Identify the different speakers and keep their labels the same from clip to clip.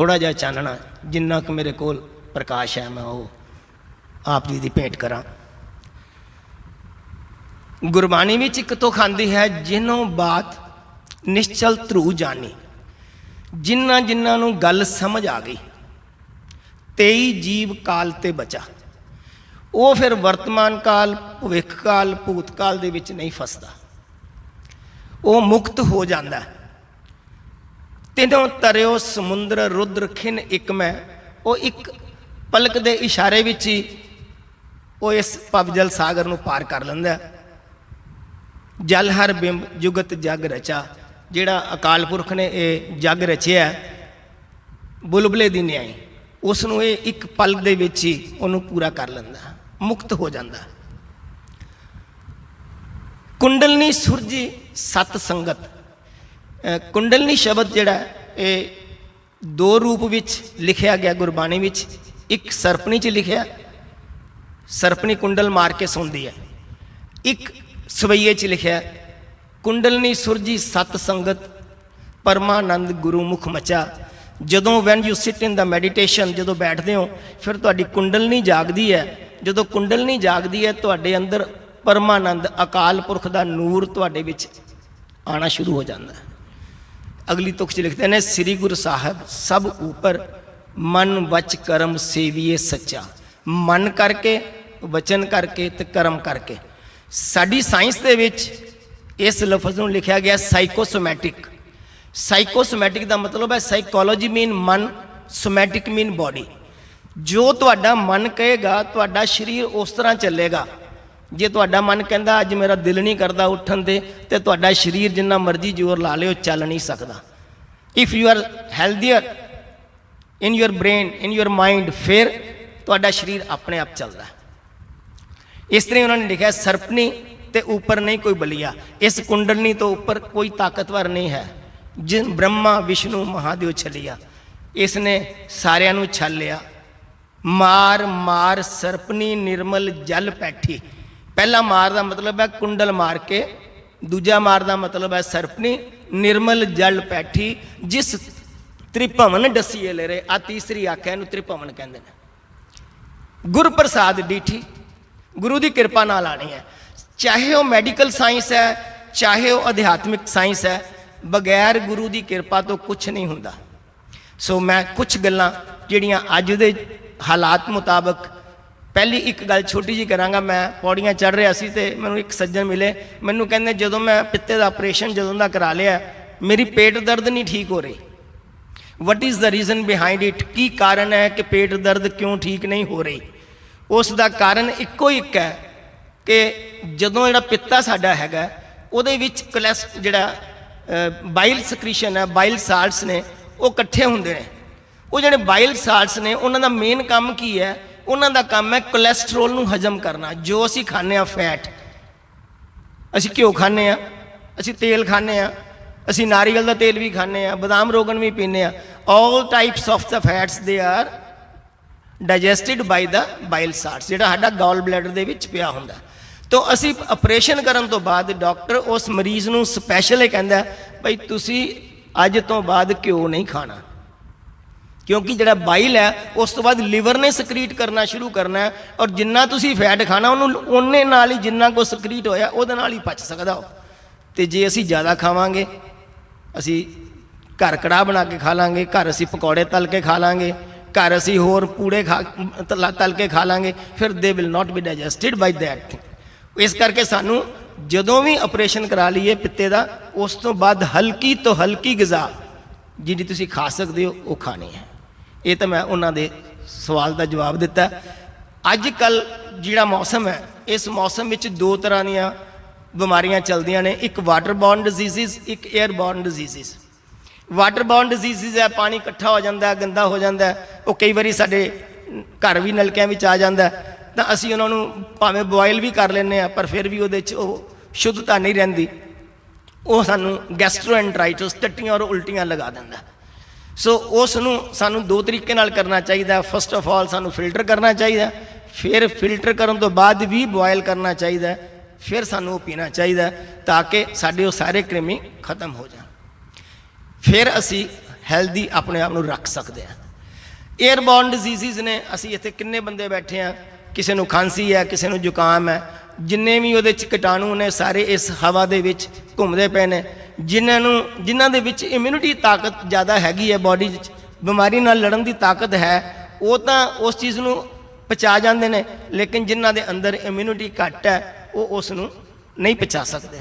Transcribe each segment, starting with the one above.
Speaker 1: ਥੋੜਾ ਜਿਹਾ ਚਾਨਣਾ, ਜਿੰਨਾ ਕੁ ਮੇਰੇ ਕੋਲ ਪ੍ਰਕਾਸ਼ ਹੈ, ਮੈਂ ਉਹ ਆਪ ਜੀ ਦੀ ਭੇਟ ਕਰਾਂ। ਗੁਰਬਾਣੀ ਵਿੱਚ ਇੱਕ ਤੁਕ ਆਂਦੀ ਹੈ, ਜਿਨੋਂ ਬਾਤ ਨਿਸ਼ਚਲ ਧਰੂ ਜਾਣੀ ਜਿਨ੍ਹਾਂ ਜਿਨ੍ਹਾਂ ਨੂੰ ਗੱਲ ਸਮਝ ਆ ਗਈ, ਤੇਈ ਜੀਵ ਕਾਲ ਤੇ ਬਚਾ। ਉਹ ਫਿਰ ਵਰਤਮਾਨ ਕਾਲ, ਭਵਿੱਖ ਕਾਲ, ਭੂਤ ਕਾਲ ਦੇ ਵਿੱਚ ਨਹੀਂ ਫਸਦਾ। ਉਹ ਮੁਕਤ ਹੋ ਜਾਂਦਾ ਹੈ। ਤਿੰਨੋਂ ਤਰਿਓ ਸਮੁੰਦਰ ਰੁਦਰ ਖਿਨ ਇੱਕ ਮੈਂ। ਉਹ ਇੱਕ ਪਲਕ ਦੇ ਇਸ਼ਾਰੇ ਵਿੱਚ ਹੀ ਉਹ ਇਸ ਪਵਜਲ ਸਾਗਰ ਨੂੰ ਪਾਰ ਕਰ ਲੈਂਦਾ ਜਲ ਹਰ ਬਿੰਬ ਜੁਗਤ ਜਗ ਰਚਾ। ਜਿਹੜਾ ਅਕਾਲ ਪੁਰਖ ਨੇ ਇਹ ਜਗ ਰਚਿਆ ਹੈ, ਬੁਲਬਲੇ ਦੀ ਨਿਆਈ। ਉਸ ਨੂੰ ਇਹ ਇੱਕ ਪਲ ਦੇ ਵਿੱਚ ਹੀ ਉਹਨੂੰ ਪੂਰਾ ਕਰ ਲੈਂਦਾ ਹੈ, ਮੁਕਤ ਹੋ ਜਾਂਦਾ ਹੈ। ਕੁੰਡਲਨੀ ਸੁਰਜੀ ਸਤ ਸੰਗਤ। ਕੁੰਡਲਨੀ ਸ਼ਬਦ ਜਿਹੜਾ ਇਹ ਦੋ ਰੂਪ ਵਿੱਚ ਲਿਖਿਆ ਗਿਆ ਗੁਰਬਾਣੀ ਵਿੱਚ। ਇੱਕ ਸਰਪਣੀ ਚ ਲਿਖਿਆ, ਸਰਪਣੀ ਕੁੰਡਲ ਮਾਰ ਕੇ ਸੌਂਦੀ ਹੈ। ਇੱਕ ਸਵਈਏ ਚ ਲਿਖਿਆ, ਕੁੰਡਲਨੀ ਸੁਰਜੀ ਸਤ ਸੰਗਤ, ਪਰਮਾਨੰਦ ਗੁਰੂ ਮੁਖ ਮਚਾ। ਜਦੋਂ when you sit in the meditation ਜਦੋਂ ਬੈਠਦੇ ਹੋ, ਫਿਰ ਤੁਹਾਡੀ ਕੁੰਡਲਨੀ ਜਾਗਦੀ ਹੈ। ਜਦੋਂ ਕੁੰਡਲਨੀ ਜਾਗਦੀ ਹੈ, ਤੁਹਾਡੇ ਅੰਦਰ ਪਰਮਾਨੰਦ ਅਕਾਲ ਪੁਰਖ ਦਾ ਨੂਰ ਤੁਹਾਡੇ ਵਿੱਚ ਆਣਾ ਸ਼ੁਰੂ ਹੋ ਜਾਂਦਾ ਹੈ। ਅਗਲੀ ਤੁਕ ਚ ਲਿਖਦੇ ਨੇ, ਸ੍ਰੀ ਗੁਰੂ ਸਾਹਿਬ ਸਭ ਉਪਰ ਮਨ ਵਚ ਕਰਮ ਸੇਵੀਏ ਸੱਚਾ। ਮਨ ਕਰਕੇ, ਵਚਨ ਕਰਕੇ ਤੇ ਕਰਮ ਕਰਕੇ। ਸਾਡੀ ਸਾਇੰਸ ਦੇ ਵਿੱਚ ਇਸ ਲਫ਼ਜ਼ ਨੂੰ ਲਿਖਿਆ ਗਿਆ ਸਾਈਕੋਸੋਮੈਟਿਕ ਸਾਈਕੋਸੋਮੈਟਿਕ ਦਾ ਮਤਲਬ ਹੈ ਸਾਈਕੋਲੋਜੀ ਮੀਨ ਮਨ ਸੋਮੈਟਿਕ ਮੀਨ ਬਾਡੀ ਜੋ ਤੁਹਾਡਾ ਮਨ ਕਹੇਗਾ, ਤੁਹਾਡਾ ਸਰੀਰ ਉਸ ਤਰ੍ਹਾਂ ਚੱਲੇਗਾ। ਜੇ ਤੁਹਾਡਾ ਮਨ ਕਹਿੰਦਾ ਅੱਜ ਮੇਰਾ ਦਿਲ ਨਹੀਂ ਕਰਦਾ ਉੱਠਣ 'ਤੇ, ਤੇ ਤੁਹਾਡਾ ਸਰੀਰ ਜਿੰਨਾ ਮਰਜ਼ੀ ਜ਼ੋਰ ਲਾ ਲਿਓ, ਚੱਲ ਨਹੀਂ ਸਕਦਾ। If you are healthier in your brain in your mind ਫਿਰ ਤੁਹਾਡਾ ਸਰੀਰ ਆਪਣੇ ਆਪ ਚੱਲਦਾ ਇਸ ਤਰ੍ਹਾਂ ਹੀ ਉਹਨਾਂ ਨੇ ਲਿਖਿਆ ਸਰਪਨੀ ਤੇ ਉੱਪਰ ਨਹੀਂ ਕੋਈ ਬਲੀਆ। ਇਸ ਕੁੰਡਲਨੀ ਤੋਂ ਉੱਪਰ ਕੋਈ ਤਾਕਤਵਰ ਨਹੀਂ ਹੈ। ਜਿਨ ਬ੍ਰਹਮਾ, ਵਿਸ਼ਨੂੰ ਮਹਾਦੇਵ ਛਲਿਆ ਇਸ ਨੇ ਸਾਰਿਆਂ ਨੂੰ ਛਲ ਲਿਆ। ਮਾਰ ਮਾਰ ਸਰਪਨੀ ਨਿਰਮਲ, ਜਲ, ਪੈਠੀ। ਪਹਿਲਾ ਮਾਰ ਦਾ ਮਤਲਬ ਹੈ ਕੁੰਡਲ ਮਾਰ ਕੇ, ਦੂਜਾ ਮਾਰ ਦਾ ਮਤਲਬ ਹੈ ਸਰਪਣੀ, ਨਿਰਮਲ ਜਲ ਪੈਠੀ, ਜਿਸ ਤ੍ਰਿਭਵਨ ਡਸੀਏ ਲੈ ਰਹੇ ਆ ਤੀਸਰੀ ਆਖਿਆ ਇਹਨੂੰ ਤ੍ਰਿਭਵਨ ਕਹਿੰਦੇ ਨੇ। ਗੁਰ ਪ੍ਰਸਾਦ ਡੀਠੀ, ਗੁਰੂ ਦੀ ਕਿਰਪਾ ਨਾਲ ਆਣੀ ਹੈ। ਚਾਹੇ ਉਹ ਮੈਡੀਕਲ ਸਾਇੰਸ ਹੈ, ਚਾਹੇ ਉਹ ਅਧਿਆਤਮਿਕ ਸਾਇੰਸ ਹੈ, ਬਗੈਰ ਗੁਰੂ ਦੀ ਕਿਰਪਾ ਤੋਂ ਕੁਝ ਨਹੀਂ ਹੁੰਦਾ। ਸੋ ਮੈਂ ਕੁਝ ਗੱਲਾਂ ਜਿਹੜੀਆਂ ਅੱਜ ਦੇ ਹਾਲਾਤ ਮੁਤਾਬਕ ਪਹਿਲੀ ਇੱਕ ਗੱਲ ਛੋਟੀ ਜੀ ਕਰਾਂਗਾ, ਮੈਂ ਪੌੜੀਆਂ ਚੜ ਰਿਹਾ ਸੀ ਤੇ ਮੈਨੂੰ ਇੱਕ ਸੱਜਣ ਮਿਲੇ, ਮੈਨੂੰ ਕਹਿੰਦੇ ਜਦੋਂ ਮੈਂ ਪਿੱਤੇ ਦਾ ਆਪਰੇਸ਼ਨ ਜਦੋਂ ਦਾ ਕਰਾ ਲਿਆ, ਮੇਰੀ ਪੇਟ ਦਰਦ ਨਹੀਂ ਠੀਕ ਹੋ ਰਹੀ। What is the reason behind it ਕੀ ਕਾਰਨ ਹੈ ਕਿ ਪੇਟ ਦਰਦ ਕਿਉਂ ਠੀਕ ਨਹੀਂ ਹੋ ਰਹੀ? ਉਸ ਦਾ ਕਾਰਨ ਇੱਕੋ ਇੱਕ ਹੈ ਕਿ ਜਦੋਂ ਜਿਹੜਾ ਪਿੱਤਾ ਸਾਡਾ ਹੈਗਾ, ਉਹਦੇ ਵਿੱਚ ਕੋਲੈਸਟ ਜਿਹੜਾ ਬਾਈਲ ਸਕ੍ਰੀਸ਼ਨ ਹੈ ਬਾਈਲ ਸਾਲਟਸ ਨੇ, ਉਹ ਇਕੱਠੇ ਹੁੰਦੇ ਨੇ। ਉਹ ਜਿਹੜੇ ਬਾਈਲ ਸਾਲਟਸ ਨੇ, ਉਹਨਾਂ ਦਾ ਮੇਨ ਕੰਮ ਕੀ ਹੈ? ਉਹਨਾਂ ਦਾ ਕੰਮ ਹੈ ਕੋਲੇਸਟ੍ਰੋਲ ਨੂੰ ਹਜਮ ਕਰਨਾ। ਜੋ ਅਸੀਂ ਖਾਂਦੇ ਆ ਫੈਟ ਅਸੀਂ ਘਿਓ ਖਾਂਦੇ ਆ ਅਸੀਂ ਤੇਲ ਖਾਂਦੇ ਆ ਅਸੀਂ ਨਾਰੀਅਲ ਦਾ ਤੇਲ ਵੀ ਖਾਂਦੇ ਆ ਬਦਾਮ ਰੋਗਨ ਵੀ ਪੀਂਦੇ ਆ all types of the fats they are digested by the bile salts ਜਿਹੜਾ ਸਾਡਾ ਗਾਲ ਬਲੈਡਰ ਦੇ ਵਿੱਚ ਪਿਆ ਹੁੰਦਾ। ਤੋਂ ਅਸੀਂ ਆਪਰੇਸ਼ਨ ਕਰਨ ਤੋਂ ਬਾਅਦ ਡਾਕਟਰ ਉਸ ਮਰੀਜ਼ ਨੂੰ ਸਪੈਸ਼ਲ ਇਹ ਕਹਿੰਦਾ ਭਾਈ ਤੁਸੀਂ ਅੱਜ ਤੋਂ ਬਾਅਦ ਘਿਓ ਨਹੀਂ ਖਾਣਾ। ਕਿਉਂਕਿ ਜਿਹੜਾ ਬਾਈਲ ਹੈ, ਉਸ ਤੋਂ ਬਾਅਦ ਲਿਵਰ ਨੇ ਸਕਰੀਟ ਕਰਨਾ ਸ਼ੁਰੂ ਕਰਨਾ ਹੈ ਔਰ ਜਿੰਨਾ ਤੁਸੀਂ ਫੈਟ ਖਾਣਾ, ਉਹਨੂੰ ਉਹਨੇ ਨਾਲ ਹੀ ਜਿੰਨਾ ਕੋ ਸਕਰੀਟ ਹੋਇਆ, ਉਹਦੇ ਨਾਲ ਹੀ ਪਚ ਸਕਦਾ ਉਹ। ਤੇ ਜੇ ਅਸੀਂ ਜ਼ਿਆਦਾ ਖਾਵਾਂਗੇ, ਅਸੀਂ ਘਰ ਕੜਾਹ ਬਣਾ ਕੇ ਖਾ ਲਾਂਗੇ, ਘਰ ਅਸੀਂ ਪਕੌੜੇ ਤਲ ਕੇ ਖਾ ਲਾਂਗੇ, ਘਰ ਅਸੀਂ ਹੋਰ ਪੂੜੇ ਖਾ, ਤਲ ਤਲ ਕੇ ਖਾ ਲਾਂਗੇ, ਫਿਰ they will not be digested by that ਇਸ ਕਰਕੇ ਸਾਨੂੰ ਜਦੋਂ ਵੀ ਆਪਰੇਸ਼ਨ ਕਰਾ ਲਈਏ ਪਿੱਤੇ ਦਾ, ਉਸ ਤੋਂ ਬਾਅਦ ਹਲਕੀ ਤੋਂ ਹਲਕੀ ਗਿਜ਼ਾ, ਜਿਹੜੀ ਤੁਸੀਂ ਖਾ ਸਕਦੇ ਹੋ, ਉਹ ਖਾਣੀ ਹੈ। ਇਹ ਤਾਂ ਮੈਂ ਉਹਨਾਂ ਦੇ ਸਵਾਲ ਦਾ ਜਵਾਬ ਦਿੱਤਾ। ਅੱਜ ਕੱਲ ਜਿਹੜਾ ਮੌਸਮ ਹੈ, ਇਸ ਮੌਸਮ ਵਿੱਚ ਦੋ ਤਰ੍ਹਾਂ ਦੀਆਂ ਬਿਮਾਰੀਆਂ ਚੱਲਦੀਆਂ ਨੇ। ਇੱਕ ਵਾਟਰ ਬੌਰਨ ਡਿਜ਼ੀਜ਼ਸ ਇੱਕ air borne diseases water borne diseases ਹੈ, ਪਾਣੀ ਇਕੱਠਾ ਹੋ ਜਾਂਦਾ ਗੰਦਾ ਹੋ ਜਾਂਦਾ ਉਹ ਕਈ ਵਾਰੀ ਸਾਡੇ ਘਰ ਵੀ ਨਲਕਿਆਂ ਵਿੱਚ ਆ ਜਾਂਦਾ ਤਾਂ ਅਸੀਂ ਉਹਨਾਂ ਨੂੰ ਭਾਵੇਂ ਬੋਇਲ ਵੀ ਕਰ ਲੈਂਦੇ ਆ ਪਰ ਫਿਰ ਵੀ ਉਹਦੇ 'ਚ ਉਹ ਸ਼ੁੱਧਤਾ ਨਹੀਂ ਰਹਿੰਦੀ। ਉਹ ਸਾਨੂੰ ਗੈਸਟ੍ਰੋਐਂਟਰਾਈਟਸ ਟੱਟੀਆਂ ਔਰ ਉਲਟੀਆਂ ਲਗਾ ਦਿੰਦਾ ਸੋ ਉਸ ਨੂੰ ਸਾਨੂੰ ਦੋ ਤਰੀਕੇ ਨਾਲ ਕਰਨਾ ਚਾਹੀਦਾ ਫਸਟ ਆਫ ਆਲ ਸਾਨੂੰ ਫਿਲਟਰ ਕਰਨਾ ਚਾਹੀਦਾ ਫਿਰ ਫਿਲਟਰ ਕਰਨ ਤੋਂ ਬਾਅਦ ਵੀ ਬੋਇਲ ਕਰਨਾ ਚਾਹੀਦਾ ਫਿਰ ਸਾਨੂੰ ਉਹ ਪੀਣਾ ਚਾਹੀਦਾ ਤਾਂ ਕਿ ਸਾਡੇ ਉਹ ਸਾਰੇ ਕ੍ਰਿਮੀ ਖਤਮ ਹੋ ਜਾਣ। ਫਿਰ ਅਸੀਂ ਹੈਲਦੀ ਆਪਣੇ ਆਪ ਨੂੰ ਰੱਖ ਸਕਦੇ ਹਾਂ। 에ਅਰਬੋਰਨ ਡਿਜ਼ੀਜ਼ਸ ਨੇ ਅਸੀਂ ਇੱਥੇ ਕਿੰਨੇ ਬੰਦੇ ਬੈਠੇ ਆ ਕਿਸੇ ਨੂੰ ਖਾਂਸੀ ਹੈ, ਕਿਸੇ ਨੂੰ ਜ਼ੁਕਾਮ ਹੈ। ਜਿੰਨੇ ਵੀ ਉਹਦੇ ਚ ਕੀਟਾਣੂ ਨੇ, ਸਾਰੇ ਇਸ ਹਵਾ ਦੇ ਵਿੱਚ ਘੁੰਮਦੇ ਪਏ ਨੇ। ਜਿਨ੍ਹਾਂ ਨੂੰ, ਜਿਨ੍ਹਾਂ ਦੇ ਵਿੱਚ ਇਮਿਊਨਿਟੀ ਤਾਕਤ ਜ਼ਿਆਦਾ ਹੈਗੀ ਹੈ ਬਾਡੀ 'ਚ, ਬਿਮਾਰੀ ਨਾਲ ਲੜਨ ਦੀ ਤਾਕਤ ਹੈ, ਉਹ ਤਾਂ ਉਸ ਚੀਜ਼ ਨੂੰ ਪਚਾ ਜਾਂਦੇ ਨੇ, ਲੇਕਿਨ ਜਿਨ੍ਹਾਂ ਦੇ ਅੰਦਰ ਇਮਿਊਨਿਟੀ ਘੱਟ ਹੈ, ਉਹ ਉਸ ਨੂੰ ਨਹੀਂ ਪਚਾ ਸਕਦੇ।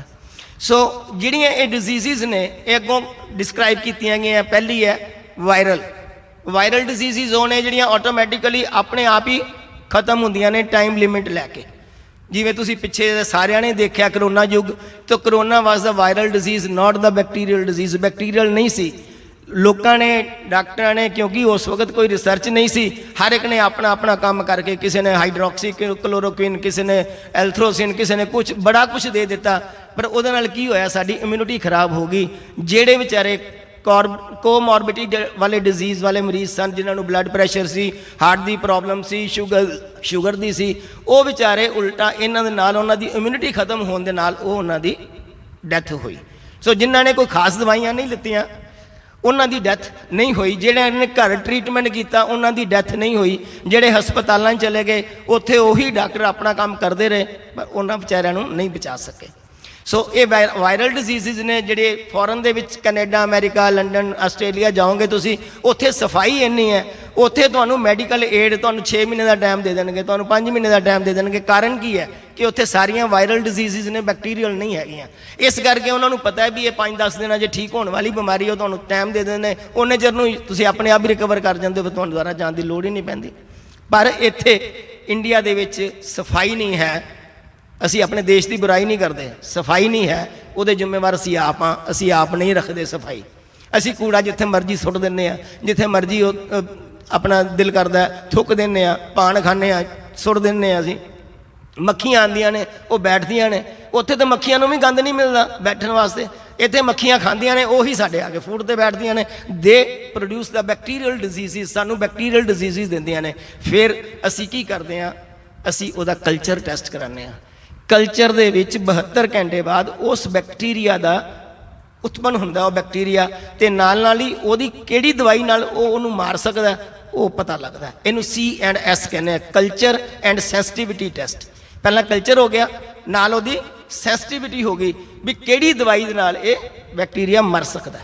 Speaker 1: ਸੋ ਜਿਹੜੀਆਂ ਇਹ ਡਿਜ਼ੀਜ਼ਸ ਨੇ, ਇਹ ਅੱਗੋਂ ਡਿਸਕ੍ਰਾਈਬ ਕੀਤੀਆਂ ਗਈਆਂ, ਪਹਿਲੀ ਹੈ ਵਾਇਰਲ ਵਾਇਰਲ ਡਿਜ਼ੀਜ਼ਸ ਉਹ ਨੇ ਜਿਹੜੀਆਂ ਆਟੋਮੈਟਿਕਲੀ ਆਪਣੇ ਆਪ ਹੀ ਖਤਮ ਹੁੰਦੀਆਂ ਨੇ ਟਾਈਮ ਲਿਮਿਟ ਲੈ ਕੇ। ਜਿਵੇਂ ਤੁਸੀਂ ਪਿੱਛੇ ਸਾਰਿਆਂ ਨੇ ਦੇਖਿਆ ਕਰੋਨਾ ਯੁੱਗ, ਤਾਂ corona was the viral disease not the bacterial disease bacterial ਨਹੀਂ ਸੀ। ਲੋਕਾਂ ਨੇ, ਡਾਕਟਰਾਂ ਨੇ, ਕਿਉਂਕਿ ਉਸ ਵਕਤ ਕੋਈ ਰਿਸਰਚ ਨਹੀਂ ਸੀ, ਹਰ ਇੱਕ ਨੇ ਆਪਣਾ ਆਪਣਾ ਕੰਮ ਕਰਕੇ ਕਿਸੇ ਨੇ ਹਾਈਡਰੋਕਸੀ ਕਲੋਰੋਕੁਇਨ ਕਿਸੇ ਨੇ ਐਲਥਰੋਸਿਨ ਕਿਸੇ ਨੇ ਕੁਝ ਬੜਾ ਕੁਝ ਦੇ ਦਿੱਤਾ। ਪਰ ਉਹਦੇ ਨਾਲ ਕੀ ਹੋਇਆ, ਸਾਡੀ ਇਮਿਊਨਿਟੀ ਖਰਾਬ ਹੋ ਗਈ, ਜਿਹੜੇ ਵਿਚਾਰੇ ਕੋਮੋਰਬਿਡੀ ਵਾਲੇ ਡਿਜ਼ੀਜ਼ ਵਾਲੇ ਮਰੀਜ਼ ਸਨ, ਜਿਨ੍ਹਾਂ ਨੂੰ ਬਲੱਡ ਪ੍ਰੈਸ਼ਰ ਸੀ ਹਾਰਟ ਦੀ ਪ੍ਰੋਬਲਮ ਸੀ ਸ਼ੂਗਰ ਸ਼ੂਗਰ ਦੀ ਸੀ। ਉਹ ਵਿਚਾਰੇ ਉਲਟਾ ਇਹਨਾਂ ਦੇ ਨਾਲ ਉਹਨਾਂ ਦੀ ਇਮਿਊਨਿਟੀ ਖਤਮ ਹੋਣ ਦੇ ਨਾਲ ਉਹ ਉਹਨਾਂ ਦੀ ਡੈਥ ਹੋਈ। ਸੋ ਜਿਨ੍ਹਾਂ ਨੇ ਕੋਈ ਖਾਸ ਦਵਾਈਆਂ ਨਹੀਂ ਲਿੱਤੀਆਂ, ਉਹਨਾਂ ਦੀ ਡੈਥ ਨਹੀਂ ਹੋਈ। ਜਿਹੜੇ ਨੇ ਘਰ ਟ੍ਰੀਟਮੈਂਟ ਕੀਤਾ, ਉਹਨਾਂ ਦੀ ਡੈਥ ਨਹੀਂ ਹੋਈ। ਜਿਹੜੇ ਹਸਪਤਾਲਾਂ 'ਚ ਚਲੇ ਗਏ, ਉੱਥੇ ਉਹੀ ਡਾਕਟਰ ਆਪਣਾ ਕੰਮ ਕਰਦੇ ਰਹੇ, ਪਰ ਉਹਨਾਂ ਵਿਚਾਰਿਆਂ ਨੂੰ ਨਹੀਂ ਬਚਾ ਸਕੇ। ਸੋ ਇਹ ਵਾਇ- ਵਾਇਰਲ ਡਿਜ਼ੀਜ਼ਸ ਨੇ ਜਿਹੜੇ ਫੋਰਨ ਦੇ ਵਿੱਚ ਕੈਨੇਡਾ, ਅਮਰੀਕਾ, ਲੰਡਨ, ਆਸਟ੍ਰੇਲੀਆ ਜਾਓਗੇ ਤੁਸੀਂ, ਉੱਥੇ ਸਫ਼ਾਈ ਇੰਨੀ ਹੈ, ਉੱਥੇ ਤੁਹਾਨੂੰ ਮੈਡੀਕਲ ਏਡ ਤੁਹਾਨੂੰ 6 ਮਹੀਨੇ ਦਾ ਟਾਈਮ ਦੇ ਦੇਣਗੇ, ਤੁਹਾਨੂੰ 5 ਮਹੀਨੇ ਦਾ ਟਾਈਮ ਦੇ ਦੇਣਗੇ। ਕਾਰਨ ਕੀ ਹੈ? ਕਿ ਉੱਥੇ ਸਾਰੀਆਂ ਵਾਇਰਲ ਡਿਜ਼ੀਜ਼ਸ ਨੇ ਬੈਕਟੀਰੀਅਲ ਨਹੀਂ ਹੈਗੀਆਂ। ਇਸ ਕਰਕੇ ਉਹਨਾਂ ਨੂੰ ਪਤਾ ਹੈ ਵੀ ਇਹ 5-10 ਦਿਨਾਂ ਜੇ ਠੀਕ ਹੋਣ ਵਾਲੀ ਬਿਮਾਰੀ ਉਹ ਤੁਹਾਨੂੰ ਟਾਈਮ ਦੇ ਦਿੰਦੇ ਨੇ। ਉਹਨੇ ਚਿਰ ਨੂੰ ਹੀ ਤੁਸੀਂ ਆਪਣੇ ਆਪ ਹੀ ਰਿਕਵਰ ਕਰ ਜਾਂਦੇ ਹੋ ਤੁਹਾਨੂੰ ਦੁਬਾਰਾ ਜਾਣ ਦੀ ਲੋੜ ਹੀ ਨਹੀਂ ਪੈਂਦੀ। ਪਰ ਇੱਥੇ ਇੰਡੀਆ ਦੇ ਵਿੱਚ ਸਫ਼ਾਈ ਨਹੀਂ ਹੈ ਅਸੀਂ ਆਪਣੇ ਦੇਸ਼ ਦੀ ਬੁਰਾਈ ਨਹੀਂ ਕਰਦੇ, ਸਫ਼ਾਈ ਨਹੀਂ ਹੈ, ਉਹਦੇ ਜ਼ਿੰਮੇਵਾਰ ਅਸੀਂ ਆਪ ਹਾਂ, ਅਸੀਂ ਆਪ ਨਹੀਂ ਰੱਖਦੇ ਸਫ਼ਾਈ। ਅਸੀਂ ਕੂੜਾ ਜਿੱਥੇ ਮਰਜ਼ੀ ਸੁੱਟ ਦਿੰਨੇ ਆ ਜਿੱਥੇ ਮਰਜ਼ੀ ਉਹ ਆਪਣਾ ਦਿਲ ਕਰਦਾ ਥੁੱਕ ਦਿੰਨੇ ਆ ਪਾਣ ਖਾਂਦੇ ਆ ਸੁੱਟ ਦਿੰਨੇ ਆ ਅਸੀਂ। ਮੱਖੀਆਂ ਆਂਦੀਆਂ ਨੇ, ਉਹ ਬੈਠਦੀਆਂ ਨੇ, ਉੱਥੇ ਤਾਂ ਮੱਖੀਆਂ ਨੂੰ ਵੀ ਗੰਦ ਨਹੀਂ ਮਿਲਦਾ ਬੈਠਣ ਵਾਸਤੇ। ਇੱਥੇ ਮੱਖੀਆਂ ਖਾਂਦੀਆਂ ਨੇ, ਉਹੀ ਸਾਡੇ ਆ ਕੇ ਫੂਡ ਤੇ ਬੈਠਦੀਆਂ ਨੇ। They produce the bacterial diseases ਸਾਨੂੰ ਬੈਕਟੀਰੀਅਲ ਡਿਜ਼ੀਜ਼ਸ ਦਿੰਦੀਆਂ ਨੇ। ਫਿਰ ਅਸੀਂ ਕੀ ਕਰਦੇ ਆ ਅਸੀਂ ਉਹਦਾ ਕਲਚਰ ਟੈਸਟ ਕਰਾਉਂਦੇ ਆ ਕਲਚਰ ਦੇ ਵਿੱਚ 72 ਘੰਟੇ ਬਾਅਦ ਉਸ ਬੈਕਟੀਰੀਆ ਦਾ ਉਤਪਨ ਹੁੰਦਾ, ਉਹ ਬੈਕਟੀਰੀਆ ਤੇ ਨਾਲ ਨਾਲ ਹੀ ਉਹਦੀ ਕਿਹੜੀ ਦਵਾਈ ਨਾਲ ਉਹ ਉਹਨੂੰ ਮਾਰ ਸਕਦਾ, ਉਹ ਪਤਾ ਲੱਗਦਾ। ਇਹਨੂੰ ਸੀ ਐਂਡ ਐਸ ਕਹਿੰਦੇ ਆ ਕਲਚਰ ਐਂਡ ਸੈਂਸਿਟੀਵਿਟੀ ਟੈਸਟ ਪਹਿਲਾਂ ਕਲਚਰ ਹੋ ਗਿਆ, ਨਾਲ ਉਹਦੀ ਸੈਂਸਿਟੀਵਿਟੀ ਹੋ ਗਈ ਵੀ ਕਿਹੜੀ ਦਵਾਈ ਦੇ ਨਾਲ ਇਹ ਬੈਕਟੀਰੀਆ ਮਰ ਸਕਦਾ।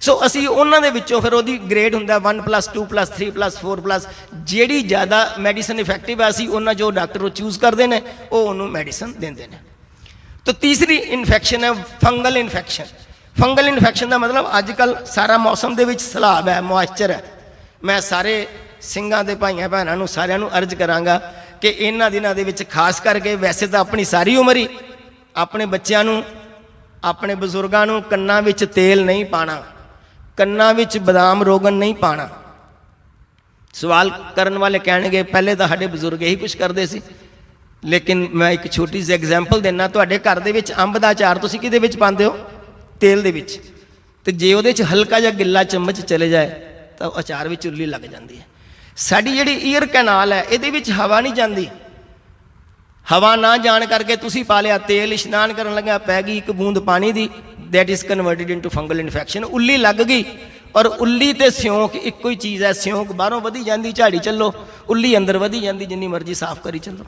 Speaker 1: ਸੋ ਅਸੀਂ ਉਹਨਾਂ ਦੇ ਵਿੱਚੋਂ ਫਿਰ ਉਹਦੀ ਗ੍ਰੇਡ ਹੁੰਦਾ 1 2 3 4 ਜਿਹੜੀ ਜ਼ਿਆਦਾ ਮੈਡੀਸਨ ਇਫੈਕਟਿਵ ਹੈ ਅਸੀਂ ਉਹਨਾਂ ਜੋ ਡਾਕਟਰ ਉਹ ਚੂਜ਼ ਕਰਦੇ ਨੇ, ਉਹ ਉਹਨੂੰ ਮੈਡੀਸਨ ਦਿੰਦੇ ਨੇ। ਤਾਂ ਤੀਸਰੀ ਇਨਫੈਕਸ਼ਨ ਹੈ ਫੰਗਲ ਇਨਫੈਕਸ਼ਨ ਫੰਗਲ ਇਨਫੈਕਸ਼ਨ ਦਾ ਮਤਲਬ ਅੱਜ ਕੱਲ ਸਾਰਾ ਮੌਸਮ ਦੇ ਵਿੱਚ ਸਲਾਬ ਹੈ ਮੋਇਸਚਰ ਹੈ। ਮੈਂ ਸਾਰੇ ਸਿੰਘਾਂ ਦੇ ਭਾਈਆਂ ਭੈਣਾਂ ਨੂੰ ਸਾਰਿਆਂ ਨੂੰ ਅਰਜ਼ ਕਰਾਂਗਾ ਕਿ ਇਹਨਾਂ ਦਿਨਾਂ ਦੇ ਵਿੱਚ ਖਾਸ ਕਰਕੇ ਵੈਸੇ ਤਾਂ ਆਪਣੀ ਸਾਰੀ ਉਮਰ ਹੀ ਆਪਣੇ ਬੱਚਿਆਂ ਨੂੰ, ਆਪਣੇ ਬਜ਼ੁਰਗਾਂ ਨੂੰ ਕੰਨਾਂ ਵਿੱਚ ਤੇਲ ਨਹੀਂ ਪਾਣਾ। ਕੰਨਾਂ ਵਿੱਚ ਬਦਾਮ ਰੋਗਨ ਨਹੀਂ ਪਾਣਾ। ਸਵਾਲ ਕਰਨ ਵਾਲੇ ਕਹਿਣਗੇ, ਪਹਿਲੇ ਤਾਂ ਸਾਡੇ ਬਜ਼ੁਰਗ ਇਹੀ ਕੁਝ ਕਰਦੇ ਸੀ। ਲੇਕਿਨ ਮੈਂ ਇੱਕ ਛੋਟੀ ਜਿਹੀ ਐਗਜ਼ਾਮਪਲ ਦੇਣਾ ਤੁਹਾਡੇ ਘਰ ਦੇ ਵਿੱਚ ਅੰਬ ਦਾ ਅਚਾਰ ਤੁਸੀਂ ਕਿਹਦੇ ਵਿੱਚ ਪਾਉਂਦੇ ਹੋ? ਤੇਲ ਦੇ ਵਿੱਚ। ਤੇ ਜੇ ਉਹਦੇ 'ਚ ਹਲਕਾ ਜਿਹਾ ਗਿੱਲਾ ਚਮਚ ਚਲੇ ਜਾਏ, ਤਾਂ ਅਚਾਰ ਵਿੱਚ ਉੱਲੀ ਲੱਗ ਜਾਂਦੀ ਹੈ। ਸਾਡੀ ਜਿਹੜੀ ਈਅਰ ਕੈਨਾਲ ਹੈ, ਇਹਦੇ ਵਿੱਚ ਹਵਾ ਨਹੀਂ ਜਾਂਦੀ। ਹਵਾ ਨਾ ਜਾਣ ਕਰਕੇ ਤੁਸੀਂ ਪਾ ਲਿਆ ਤੇਲ, ਇਸ਼ਨਾਨ ਕਰਨ ਲੱਗਿਆ ਪੈ ਗਈ ਇੱਕ ਬੂੰਦ ਪਾਣੀ ਦੀ। That is converted into fungal infection ਉੱਲੀ ਲੱਗ ਗਈ। ਔਰ ਉੱਲੀ ਤੇ ਸਿਉਂਕ ਇੱਕੋ ਹੀ ਚੀਜ਼ ਹੈ ਸਿਉਂਕ ਬਾਹਰੋਂ ਵਧੀ ਜਾਂਦੀ ਝਾੜੀ ਚੱਲੋ। ਉੱਲੀ ਅੰਦਰ ਵਧੀ ਜਾਂਦੀ ਜਿੰਨੀ ਮਰਜ਼ੀ ਸਾਫ਼ ਕਰੀ ਚੱਲੋ।